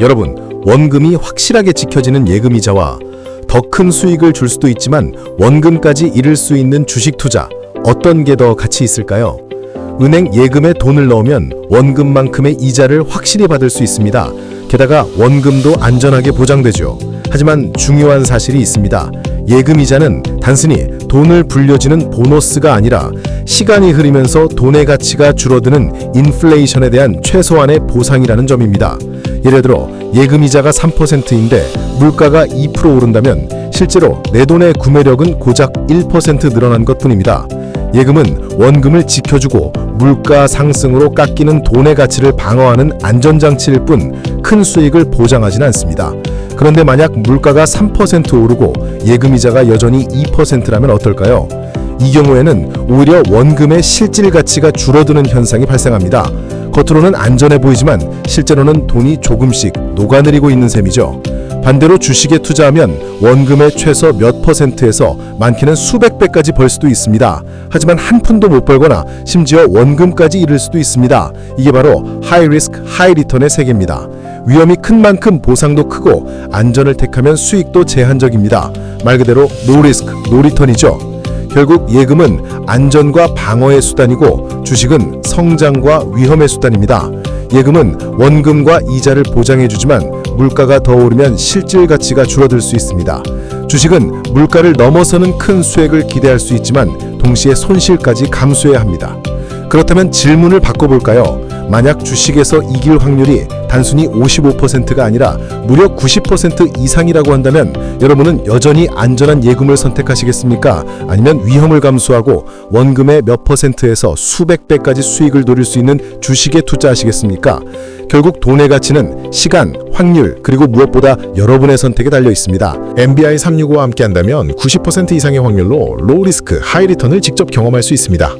여러분, 원금이 확실하게 지켜지는 예금이자와 더 큰 수익을 줄 수도 있지만 원금까지 잃을 수 있는 주식 투자 어떤 게 더 가치 있을까요? 은행 예금에 돈을 넣으면 원금만큼의 이자를 확실히 받을 수 있습니다. 게다가 원금도 안전하게 보장되죠. 하지만 중요한 사실이 있습니다. 예금 이자는 단순히 돈을 불려주는 보너스가 아니라 시간이 흐르면서 돈의 가치가 줄어드는 인플레이션에 대한 최소한의 보상이라는 점입니다. 예를 들어 예금 이자가 3%인데 물가가 2% 오른다면 실제로 내 돈의 구매력은 고작 1% 늘어난 것 뿐입니다. 예금은 원금을 지켜주고 물가 상승으로 깎이는 돈의 가치를 방어하는 안전장치일 뿐 큰 수익을 보장하진 않습니다. 그런데 만약 물가가 3% 오르고 예금 이자가 여전히 2%라면 어떨까요? 이 경우에는 오히려 원금의 실질 가치가 줄어드는 현상이 발생합니다. 겉으로는 안전해 보이지만 실제로는 돈이 조금씩 녹아내리고 있는 셈이죠. 반대로 주식에 투자하면 원금의 최소 몇 퍼센트에서 많게는 수백 배까지 벌 수도 있습니다. 하지만 한 푼도 못 벌거나 심지어 원금까지 잃을 수도 있습니다. 이게 바로 하이 리스크 하이 리턴의 세계입니다. 위험이 큰 만큼 보상도 크고 안전을 택하면 수익도 제한적입니다. 말 그대로 노 리스크 노 리턴이죠. 결국 예금은 안전과 방어의 수단이고 주식은 성장과 위험의 수단입니다. 예금은 원금과 이자를 보장해주지만 물가가 더 오르면 실질 가치가 줄어들 수 있습니다. 주식은 물가를 넘어서는 큰 수익을 기대할 수 있지만 동시에 손실까지 감수해야 합니다. 그렇다면 질문을 바꿔볼까요? 만약 주식에서 이길 확률이 단순히 55%가 아니라 무려 90% 이상이라고 한다면 여러분은 여전히 안전한 예금을 선택하시겠습니까? 아니면 위험을 감수하고 원금의 몇 퍼센트에서 수백 배까지 수익을 노릴 수 있는 주식에 투자하시겠습니까? 결국 돈의 가치는 시간, 확률, 그리고 무엇보다 여러분의 선택에 달려 있습니다. MBI 365와 함께한다면 90% 이상의 확률로 로우 리스크, 하이 리턴을 직접 경험할 수 있습니다.